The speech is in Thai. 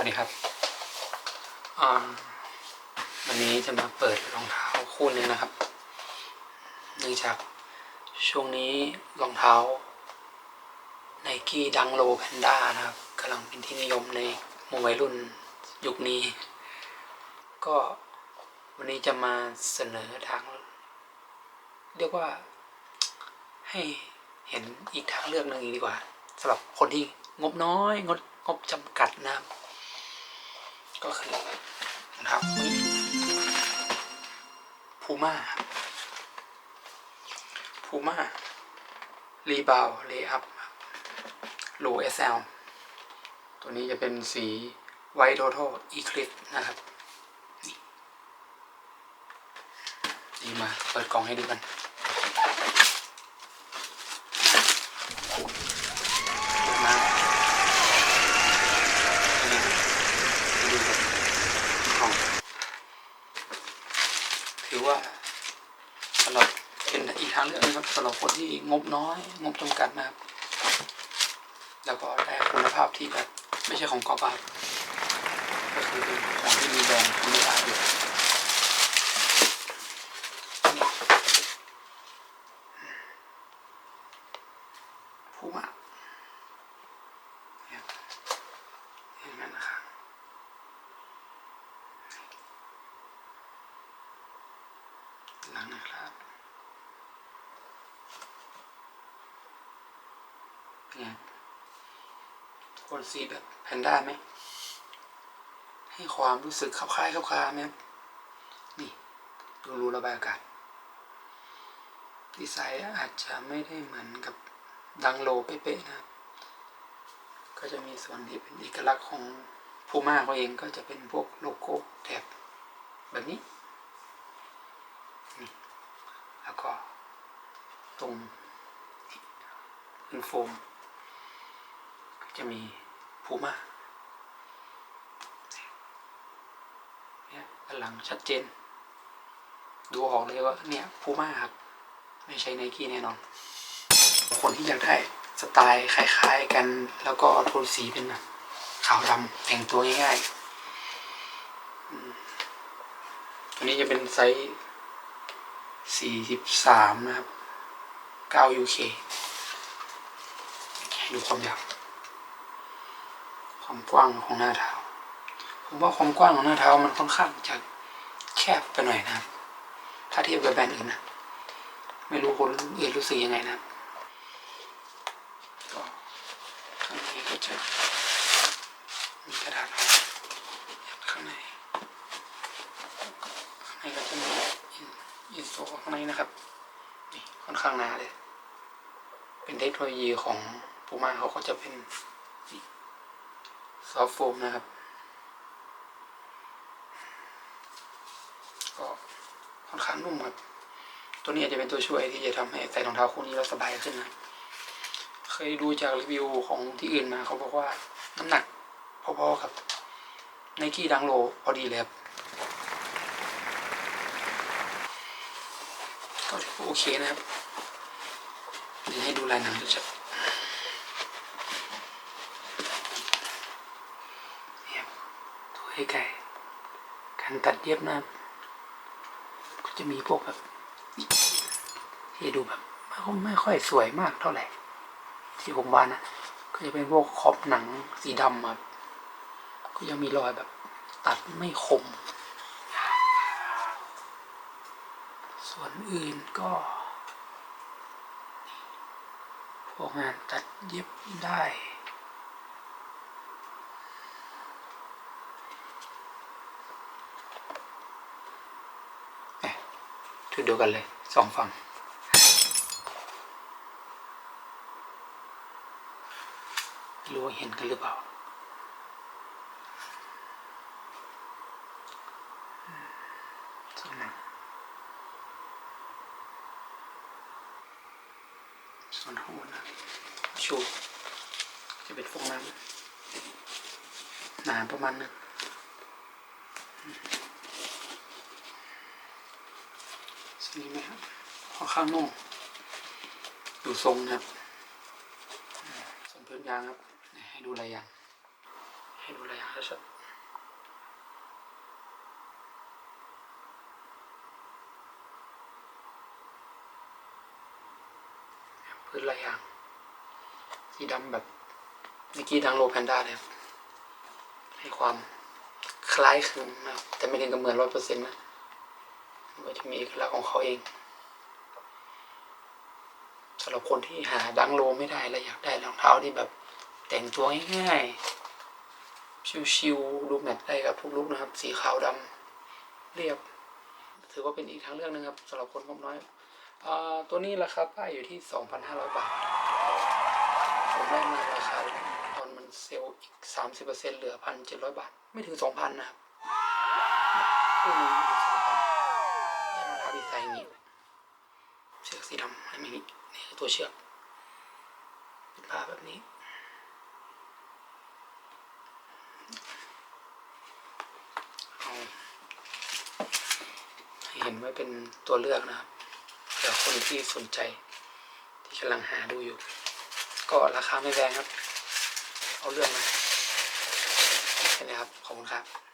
วัสดีครับอ่าวันนี้จะมาเปิดรองเท้าคู่หนึงนะครับ เนื่องจากช่วงนี้รองเท้าไนกี้ดังโลแพนด้านะครับกำลังเป็นที่นิยมในหมู่วัยรุ่นยุคนี้ ก็วันนี้จะมาเสนอทาง เรียกว่าให้เห็นอีกทางเลือกหนึ่งดีกว่าสำหรับคนที่งบน้อย งดงบจำกัดนะครับ ก็คือรองเท้าคู่นี้พูม่าพูม่ารีบาวเลอัพโลเอสเอลตัวนี้จะเป็นสีไวท์โทโทอีคลิปนะครับนี่นี่มาเปิดกล่องให้ดูกัน มาอันนี้ดูแบบของถือว่าสำหรับเป็น อีกทางเลือกนะครับสำหรับคนที่งบน้อย งบจำกัดนะครับแล้วก็ได้คุณภาพที่แบบไม่ใช่ของกอบาก็คือเป็นของที่มีแบรนด์คุณภาพอยู่พูม่าเห็นไหมนะครับหลังนะครับ เนี่ยโทนสีแบบแพนด้าไหม ให้ความรู้สึกคล้ายๆคล้ายๆไหมครับนี่ดูรูระบายอากาศ ดีไซน์อาจจะไม่ได้เหมือนกับดังโลเป๊ะๆนะ ก็จะมีส่วนที่เป็นเอกลักษณ์ของพูม่าเขาเองก็จะเป็นพวกโลโก้แถบแบบนี้นี่แล้วก็ตรงพื้นโฟม จะมีพูมาเนี่ยด้านหลังชัดเจน ดูออกเลยว่าเนี่ยพูมาครับ ไม่ใช่ไนกี้แน่นอน คนที่อยากได้สไตล์คล้ายๆกัน แล้วก็โทนสีเป็นแบบขาวดำแต่งตัวง่ายๆอืมตัวนี้จะเป็นไซส์สี่สิบสามนะครับเก้า UK ให้ดูความยาว ความกว้างของหน้าเท้า ผมว่าความกว้างของหน้าเท้ามันค่อนข้างจะแคบไปหน่อยนะครับ ถ้าเทียบกับแบรนด์อื่นนะไม่รู้คนอื่นรู้สึกยังไงนะครับก็ข้างในก็จะมีกระดาษข้างในข้างในก็จะมีอินโซข้างในนะครับนี่ค่อนข้างหนาเลย เป็นเทคโนโลยีของปูมาเขาก็จะเป็น ซอฟต์โฟมนะครับ ก็ค่อนข้างนุ่มครับ ตัวนี้อาจจะเป็นตัวช่วยที่จะทำให้ใส่รองเท้าคู่นี้เราสบายขึ้นนะ เคยดูจากรีวิวของที่อื่นมาเขาบอกว่าน้ำหนักพอๆกับไนกี้ดังโลพอดีเลยครับก็ถือว่าโอเคนะครับเดี๋ยวให้ดูลายหนังดูชัดเนี่ยตัว ให้ไก่การตัดเย็บนะครับก็จะมีพวกแบบที่ดูแบบไม่ค่อยสวยมากเท่าไหร่ ที่ผมว่านะก็จะเป็นพวกขอบหนังสีดำครับก็ยังมีรอยแบบ ตัดไม่คม ส่วนอื่นก็พวกงานตัดเย็บได้ เอ๊ะุดเดียวกันเลยสองฝั่ง รู้เห็นกันหรือเปล่า ส่วนหนังส่วนข้างบนนะชูจะเป็นฟองน้ำหนาประมาณนึงอื มสีนี้ไหมครับค่อนข้างนุ่มดูทรงนะครับ ส่วนพื้นยางครับ ให้ดูอะไรอย่าง ให้ให้ดูระยะชัดๆพื้นลายยาง สีดำแบบเมื่อกี้ทางโลแพนด้าเลยครับให้ความคล้ายคลึงนะครับแต่ไม่ถึงกับเหมือนร้อยเปอร์เซ็นต์นะมัน ก็จะมีเอกลักษณ์ของเขาเองสำหรับคนที่หาดังโลไม่ได้และอยากได้รองเท้าที่แบบ แต่งตัวง่ายๆชิวๆดูแมทได้กับทุกลุกนะครับ สีขาวดำเรียบ ถือว่าเป็นอีกทางเลือกหนึงครับสำหรับคนงบน้อยอตัวนี้ราคาป้ายอยู่ที่ 2,500 บาท ผมได้มาราคาตอนมันเซลล์อีก 30%เหลือ 1,700 บาท ไม่ถึง 2,000 นะครับตัวนี้ไม่ถึง2,000ได้ องเท้าดีไซน์อย่างนี้ เชือกสีดำให้มันอย่างนี้นี่คือตัวเชือกเป็นผ้าแบบนี้เอาให้เห็นไว้เป็นตัวเลือกนะครับเผื่อคนที่สนใจ ที่กำลังหาดูอยู่ ก็ราคาไม่แพงครับ เอาเรื่องนะแค่นี้ครับขอบคุณครับ